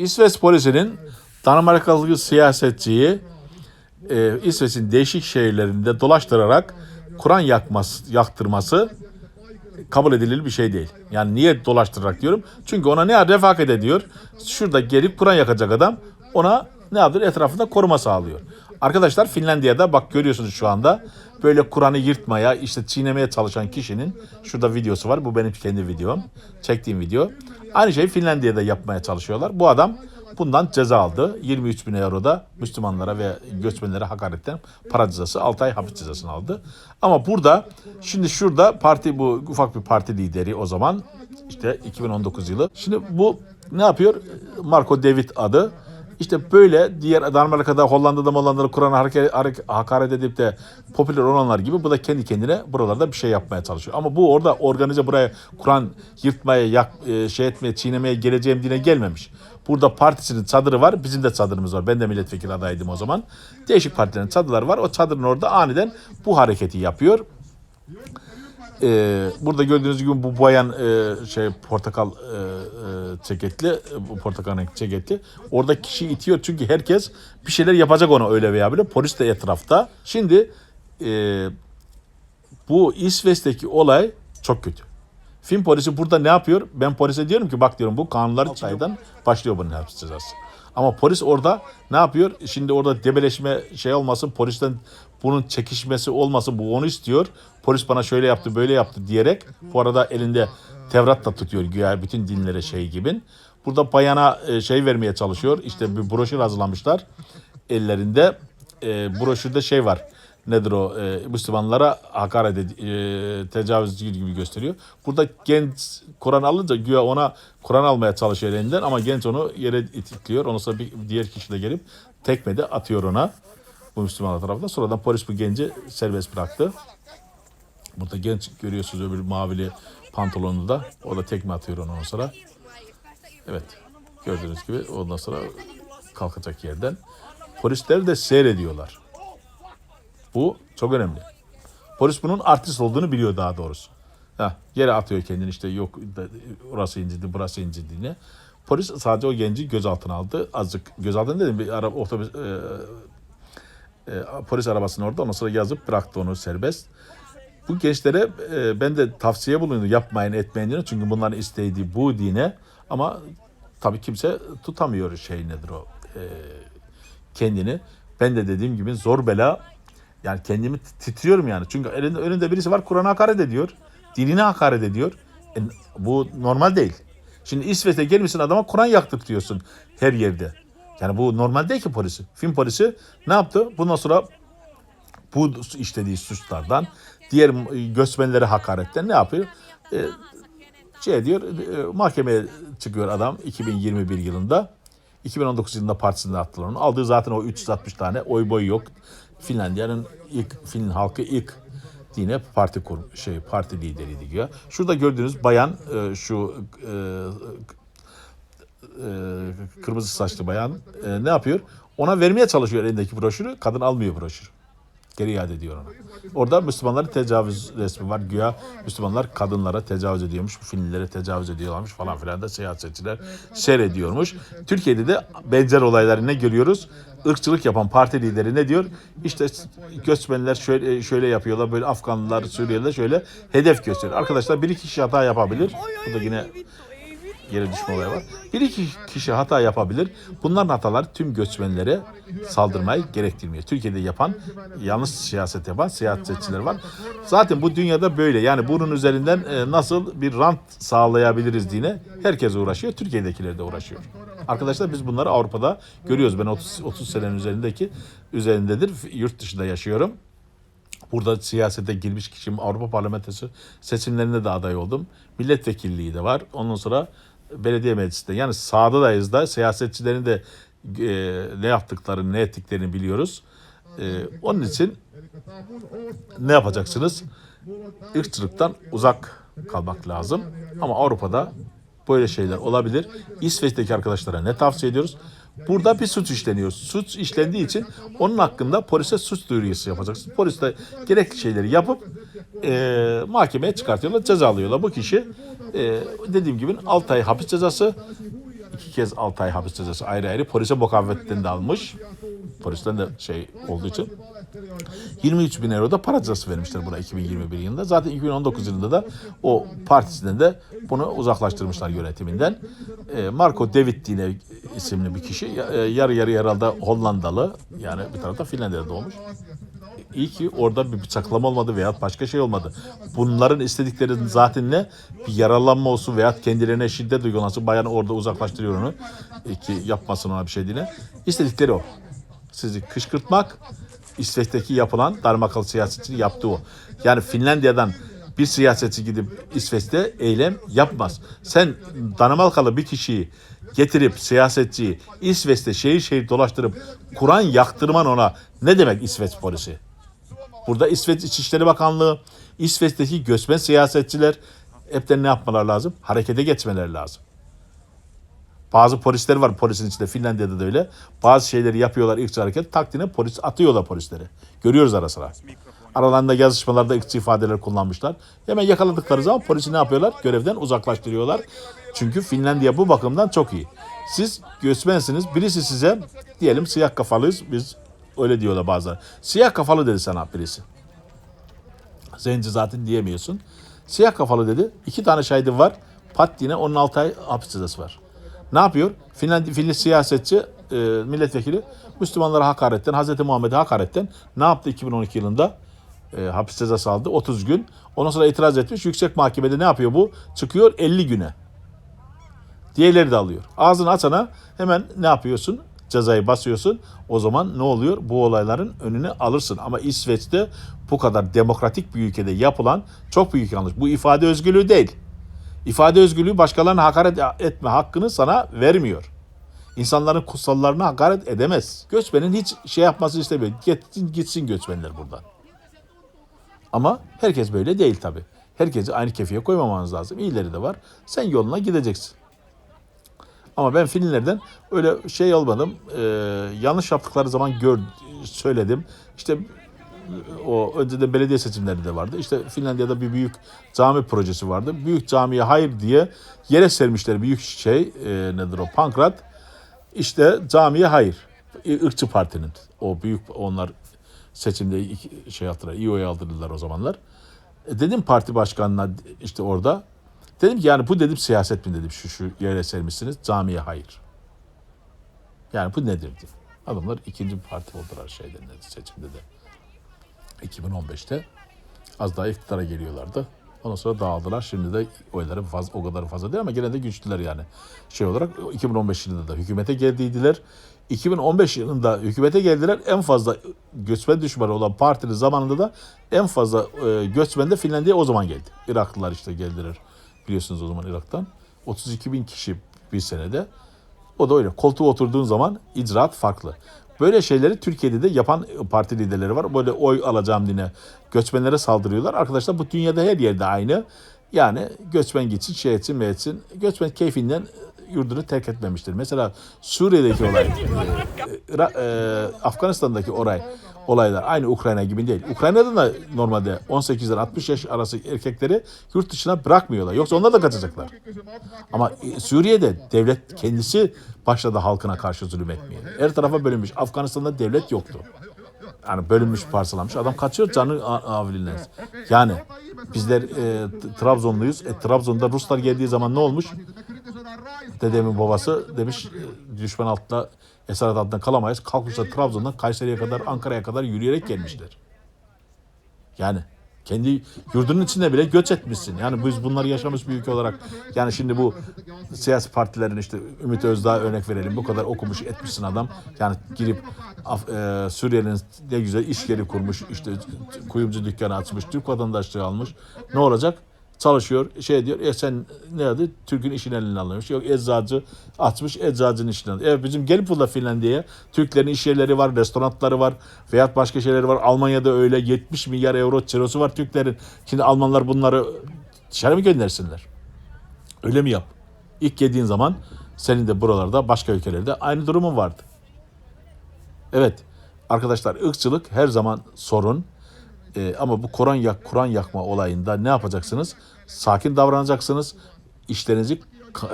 İsveç polisinin Danimarkalı siyasetçiyi e, İsveç'in değişik şehirlerinde dolaştırarak Kur'an yakması, yaktırması kabul edilir bir şey değil. Yani niye dolaştırarak diyorum? Çünkü ona ne refakat ediyor? Şurada gelip Kur'an yakacak adam ona ne yapıyor? Etrafında koruma sağlıyor. Arkadaşlar Finlandiya'da bak görüyorsunuz şu anda böyle Kur'an'ı yırtmaya, işte çiğnemeye çalışan kişinin şurada videosu var. Bu benim kendi videom. Çektiğim video. Aynı şeyi Finlandiya'da yapmaya çalışıyorlar. Bu adam bundan ceza aldı. 23 bin euro da Müslümanlara ve göçmenlere hakaretten para cezası, 6 ay hapis cezasını aldı. Ama burada şimdi şurada parti bu ufak bir parti lideri o zaman işte 2019 yılı. Şimdi bu ne yapıyor? Marco David adı. İşte böyle diğer Danimarka'da, Hollanda'da, Hollanda'da Kur'an'a hakaret edip de popüler olanlar gibi bu da kendi kendine buralarda bir şey yapmaya çalışıyor. Ama bu orada organize buraya Kur'an yırtmaya, yak, e, şey etmeye, çiğnemeye geleceğim diye gelmemiş. Burada partisinin çadırı var, bizim de çadırımız var. Ben de milletvekili adaydım o zaman. Değişik partilerin çadırları var. O çadırın orada aniden bu hareketi yapıyor. Ee, burada gördüğünüz gibi bu bayan e, şey portakal e, e, ceketli, bu portakal renkli ceketli. Orada kişi itiyor çünkü herkes bir şeyler yapacak ona öyle veya böyle. Polis de etrafta. Şimdi e, bu İsveç'teki olay çok kötü. Film polisi burada ne yapıyor? Ben polise diyorum ki bak diyorum bu kanunlar çaydan başlıyor bunun hapis cezası. Ama polis orada ne yapıyor? Şimdi orada debeleşme şey olmasın, polisten bunun çekişmesi olmasın bu onu istiyor. Polis bana şöyle yaptı, böyle yaptı diyerek bu arada elinde Tevrat da tutuyor güya bütün dinlere şey gibi. Burada bayana e, şey vermeye çalışıyor. İşte bir broşür hazırlamışlar ellerinde. E, broşürde şey var nedir o e, Müslümanlara hakaret ed- e, tecavüzcü gibi gösteriyor. Burada genç Kur'an alınca güya ona Kur'an almaya çalışıyor elinden ama genç onu yere itikliyor. Ondan sonra bir diğer kişi de gelip tekmede atıyor ona bu Müslümanlar tarafından. Sonradan polis bu genci serbest bıraktı. Burada genç görüyorsunuz öbür mavili pantolonlu da. O da tekme atıyor ona ondan sonra. Evet. Gördüğünüz gibi ondan sonra kalkacak yerden. Polisler de seyrediyorlar. Bu çok önemli. Polis bunun artist olduğunu biliyor daha doğrusu. Ha, yere atıyor kendini işte yok orası incidi burası incindiğini. Polis sadece o genci gözaltına aldı. Azıcık gözaltına dedim bir araba otobüs e, e, polis arabasının orada ondan sonra yazıp bıraktı onu serbest. Bu gençlere e, ben de tavsiye bulundum yapmayın etmeyin diye. Çünkü bunların istediği bu dine ama tabii kimse tutamıyor şey nedir o e, kendini. Ben de dediğim gibi zor bela yani kendimi titriyorum yani. Çünkü elinde, önünde birisi var Kur'an'a hakaret ediyor. Dinine hakaret ediyor. E, bu normal değil. Şimdi İsveç'te gelmişsin adama Kur'an yaktırtıyorsun her yerde. Yani bu normal değil ki polisi. Film polisi ne yaptı? Bundan sonra bu işlediği suçlardan diğer göçmenlere hakaretten ne yapıyor? E, şey diyor e, mahkemeye çıkıyor adam 2021 yılında. 2019 yılında partisinde attılar onu. Aldığı zaten o 360 tane oy boy yok. Finlandiya'nın ilk Fin halkı ilk yine parti kur şey parti lideriydi diyor. Şurada gördüğünüz bayan e, şu e, e, kırmızı saçlı bayan ne yapıyor? Ona vermeye çalışıyor elindeki broşürü. Kadın almıyor broşürü. Geri iade ediyor ona. Orada Müslümanlara tecavüz resmi var. Güya Müslümanlar kadınlara tecavüz ediyormuş. Finlilere tecavüz ediyorlarmış falan filan da siyasetçiler seyrediyormuş. Türkiye'de de benzer olayları ne görüyoruz? Irkçılık yapan parti lideri ne diyor? İşte göçmenler şöyle şöyle yapıyorlar. Böyle Afganlılar, Suriyeliler şöyle hedef gösteriyor. Arkadaşlar bir iki kişi hata yapabilir. Bu da yine yere düşme olayı var. Bir iki kişi hata yapabilir. Bunların hataları tüm göçmenlere saldırmayı gerektirmiyor. Türkiye'de yapan, yanlış siyaset yapan siyasetçiler var. Zaten bu dünyada böyle. Yani bunun üzerinden e, nasıl bir rant sağlayabiliriz diye herkes uğraşıyor. Türkiye'dekiler de uğraşıyor. Arkadaşlar biz bunları Avrupa'da görüyoruz. Ben 30, 30 senenin üzerindeki üzerindedir. Yurt dışında yaşıyorum. Burada siyasete girmiş kişiyim. Avrupa Parlamentosu seçimlerinde de aday oldum. Milletvekilliği de var. Ondan sonra belediye meclisinde. Yani sağdayız da siyasetçilerin de e, ne yaptıklarını, ne ettiklerini biliyoruz. E, onun için ne yapacaksınız? Irkçılıktan uzak kalmak lazım. Ama Avrupa'da böyle şeyler olabilir. İsveç'teki arkadaşlara ne tavsiye ediyoruz? Burada bir suç işleniyor. Suç işlendiği için onun hakkında polise suç duyurusu yapacaksınız. Polis de gerekli şeyleri yapıp e, mahkemeye çıkartıyorlar, ceza alıyorlar. Bu kişi e, dediğim gibi 6 ay hapis cezası iki kez 6 ay hapis cezası ayrı ayrı. Polise mukavemetten de almış. Polisten de şey olduğu için. 23 bin euro da para cezası vermişler buna 2021 yılında. Zaten 2019 yılında da o partisinden de bunu uzaklaştırmışlar yönetiminden. E, Marco David yine isimli bir kişi. E, Yarı yarı herhalde Hollandalı. Yani bir tarafta Finlandiya'da doğmuş. İyi ki orada bir bıçaklama olmadı veya başka şey olmadı. Bunların istedikleri zaten ne? Bir yaralanma olsun veya kendilerine şiddet uygulaması. Bayan orada uzaklaştırıyor onu. Ki yapmasın ona bir şey diye. İstedikleri o. Sizi kışkırtmak İsveç'teki yapılan darmakalı siyasetçinin yaptığı o. Yani Finlandiya'dan bir siyasetçi gidip İsveç'te eylem yapmaz. Sen Danimarkalı bir kişiyi getirip siyasetçiyi İsveç'te şehir şehir dolaştırıp Kur'an yaktırman ona ne demek İsveç polisi? Burada İsveç İçişleri Bakanlığı, İsveç'teki göçmen siyasetçiler hepten ne yapmalar lazım? Harekete geçmeleri lazım. Bazı polisler var polisin içinde Finlandiya'da da öyle. Bazı şeyleri yapıyorlar ırkçı hareket takdine polis atıyorlar polisleri. Görüyoruz ara sıra. Aralarında yazışmalarda ırkçı ifadeler kullanmışlar. Hemen yakaladıkları zaman polisi ne yapıyorlar? Görevden uzaklaştırıyorlar. Çünkü Finlandiya bu bakımdan çok iyi. Siz göçmensiniz. Birisi size diyelim siyah kafalıyız. Biz öyle diyorlar bazıları. Siyah kafalı dedi sana birisi. Zenci zaten diyemiyorsun. Siyah kafalı dedi. İki tane şahidim var. Pat yine 16 ay hapis cezası var. Ne yapıyor? Finland, Finli siyasetçi, e, milletvekili Müslümanlara hakaretten, Hazreti Muhammed'e hakaretten ne yaptı 2012 yılında? E, hapis cezası aldı 30 gün. Ondan sonra itiraz etmiş. Yüksek mahkemede ne yapıyor bu? Çıkıyor 50 güne. Diğerleri de alıyor. Ağzını açana hemen ne yapıyorsun? Cezayı basıyorsun. O zaman ne oluyor? Bu olayların önüne alırsın. Ama İsveç'te bu kadar demokratik bir ülkede yapılan çok büyük yanlış. Bu ifade özgürlüğü değil. İfade özgürlüğü başkalarına hakaret etme hakkını sana vermiyor. İnsanların kutsallarına hakaret edemez. Göçmenin hiç şey yapmasını istemiyor. Gitsin, gitsin göçmenler buradan. Ama herkes böyle değil tabii. Herkesi aynı kefeye koymamanız lazım. İyileri de var. Sen yoluna gideceksin. Ama ben Finlilerden öyle şey olmadım. Ee, yanlış yaptıkları zaman gör, söyledim. İşte o önceden belediye seçimleri de vardı. İşte Finlandiya'da bir büyük cami projesi vardı. Büyük camiye hayır diye yere sermişler büyük şey e, nedir o pankrat. İşte camiye hayır. Irkçı partinin o büyük onlar seçimde iki- şey yaptılar. oy aldırdılar o zamanlar. E, dedim parti başkanına işte orada. Dedim ki yani bu dedim siyaset mi dedim şu şu yere sermişsiniz camiye hayır. Yani bu nedir dedim. Adamlar ikinci parti oldular şeyden dedi, seçimde de. 2015'te az daha iktidara geliyorlardı. Ondan sonra dağıldılar. Şimdi de oyları fazla, o kadar fazla değil ama gene de güçlüler yani. Şey olarak 2015 yılında da hükümete geldiydiler. 2015 yılında hükümete geldiler. En fazla göçmen düşmanı olan partinin zamanında da en fazla e, göçmen de Finlandiya o zaman geldi. Iraklılar işte geldiler. Biliyorsunuz o zaman Irak'tan. 32 bin kişi bir senede. O da öyle. Koltuğa oturduğun zaman icraat farklı. Böyle şeyleri Türkiye'de de yapan parti liderleri var. Böyle oy alacağım diye göçmenlere saldırıyorlar. Arkadaşlar bu dünyada her yerde aynı. Yani göçmen gitsin, şey etsin, mi etsin. Göçmen keyfinden yurdunu terk etmemiştir. Mesela Suriye'deki olay, e, e, Afganistan'daki olay, olaylar aynı Ukrayna gibi değil. Ukrayna'da da normalde 18'den 60 yaş arası erkekleri yurt dışına bırakmıyorlar. Yoksa onlar da kaçacaklar. Ama e, Suriye'de devlet kendisi başladı halkına karşı zulüm etmeye. Her tarafa bölünmüş. Afganistan'da devlet yoktu. Yani bölünmüş, parçalanmış. Adam kaçıyor canı a- avlinden. Yani bizler e, Trabzonluyuz. E, Trabzon'da Ruslar geldiği zaman ne olmuş? Dedemin babası demiş e, düşman altında esaret altında kalamayız. Kalkmışlar Trabzon'dan Kayseri'ye kadar Ankara'ya kadar yürüyerek gelmişler. Yani kendi yurdunun içinde bile göç etmişsin. Yani biz bunları yaşamış bir ülke olarak yani şimdi bu siyasi partilerin işte Ümit Özdağ örnek verelim. Bu kadar okumuş etmişsin adam. Yani girip e, Suriye'nin ne güzel iş yeri kurmuş. işte kuyumcu dükkanı açmış. Türk vatandaşlığı almış. Ne olacak? Çalışıyor. Şey diyor. E sen ne adı? Türk'ün işini eline alıyormuş. Yok eczacı açmış. Eczacının işini alıyor. Evet bizim gelip burada Finlandiya'ya Türklerin iş yerleri var. Restoranları var. Veyahut başka şeyleri var. Almanya'da öyle 70 milyar euro cirosu var Türklerin. Şimdi Almanlar bunları dışarı mı göndersinler? Öyle mi yap? İlk yediğin zaman senin de buralarda başka ülkelerde aynı durumun vardı. Evet arkadaşlar ırkçılık her zaman sorun. Ee, ama bu Kur'an yak Kur'an yakma olayında ne yapacaksınız? Sakin davranacaksınız. İşlerinizi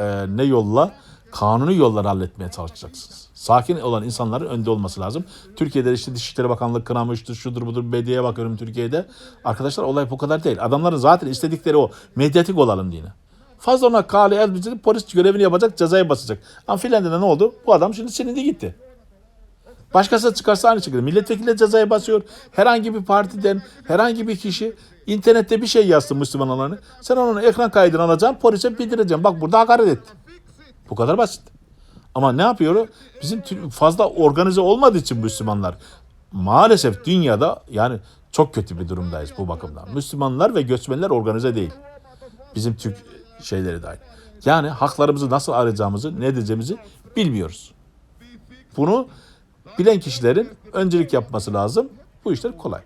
e, ne yolla kanuni yolları halletmeye çalışacaksınız. Sakin olan insanların önde olması lazım. Türkiye'de işte Dışişleri Bakanlığı kınamıştır, şudur budur, medyaya bakıyorum Türkiye'de. Arkadaşlar olay bu kadar değil. Adamların zaten istedikleri o medyatik olalım diye. Fazla ona kale elbise polis görevini yapacak, cezayı basacak. Ama Finlandiya'da ne oldu? Bu adam şimdi silindi gitti. Başkası çıkarsa aynı şekilde. Milletvekili de cezaya basıyor. Herhangi bir partiden, herhangi bir kişi internette bir şey yazsın Müslüman olanı. Sen onun ekran kaydını alacaksın, polise bildireceksin. Bak burada hakaret etti. Bu kadar basit. Ama ne yapıyor? Bizim fazla organize olmadığı için Müslümanlar maalesef dünyada yani çok kötü bir durumdayız bu bakımdan. Müslümanlar ve göçmenler organize değil. Bizim Türk şeyleri dahil. Yani haklarımızı nasıl arayacağımızı, ne edeceğimizi bilmiyoruz. Bunu bilen kişilerin öncelik yapması lazım. Bu işler kolay.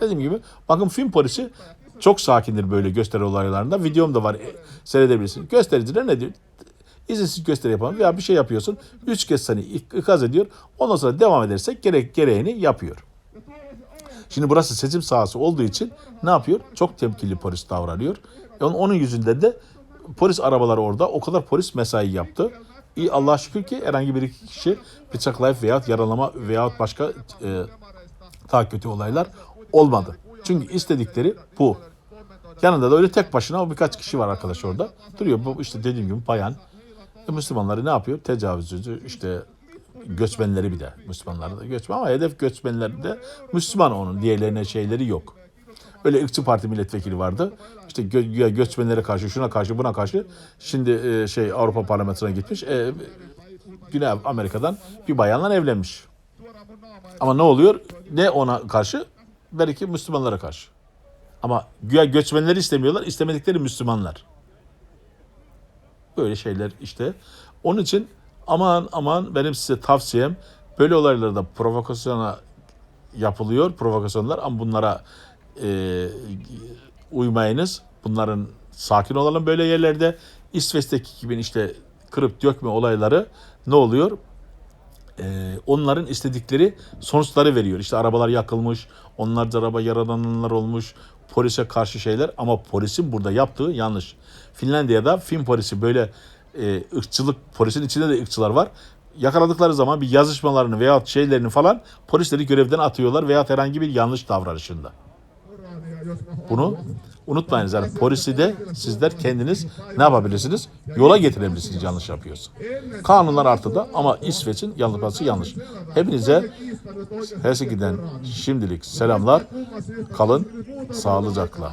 Dediğim gibi bakın film polisi çok sakindir böyle gösteri olaylarında. Videom da var e, seyredebilirsiniz. Göstericiler ne diyor? İzinsiz gösteri yapalım veya bir şey yapıyorsun. Üç kez seni ik- ikaz ediyor. Ondan sonra devam edersek gerek gereğini yapıyor. Şimdi burası seçim sahası olduğu için ne yapıyor? Çok temkinli polis davranıyor. E onun yüzünden de polis arabaları orada o kadar polis mesai yaptı. İyi Allah'a şükür ki herhangi bir iki kişi bıçaklayıp veya yaralama veya başka e, daha kötü olaylar olmadı. Çünkü istedikleri bu. Yanında da öyle tek başına birkaç kişi var arkadaş orada. Duruyor bu işte dediğim gibi bayan. E, Müslümanları ne yapıyor? Tecavüzcü işte göçmenleri bir de. Müslümanları da göçmen ama hedef göçmenleri de Müslüman onun. Diğerlerine şeyleri yok. Öyle ırkçı parti milletvekili vardı. İşte gö- göçmenlere karşı, şuna karşı, buna karşı. Şimdi e, şey Avrupa Parlamentosu'na gitmiş. E, Güney Amerika'dan bir bayanla evlenmiş. Ama ne oluyor? Ne ona karşı? Belki Müslümanlara karşı. Ama güya göçmenleri istemiyorlar, istemedikleri Müslümanlar. Böyle şeyler işte. Onun için aman aman benim size tavsiyem böyle olaylarda provokasyona yapılıyor provokasyonlar ama bunlara e, uymayınız. Bunların sakin olalım böyle yerlerde. İsveç'teki gibi işte kırıp dökme olayları ne oluyor? Ee, onların istedikleri sonuçları veriyor. İşte arabalar yakılmış, onlarca araba yaralananlar olmuş, polise karşı şeyler ama polisin burada yaptığı yanlış. Finlandiya'da film polisi böyle e, ırkçılık, polisin içinde de ırkçılar var. Yakaladıkları zaman bir yazışmalarını veya şeylerini falan polisleri görevden atıyorlar veya herhangi bir yanlış davranışında. Bunu unutmayınız. Yani polisi de sizler kendiniz ne yapabilirsiniz? Yola getirebilirsiniz yanlış yapıyorsa. Kanunlar artıda ama İsveç'in yapması yanlış. Hepinize Helsinki'den şimdilik selamlar. Kalın sağlıcakla.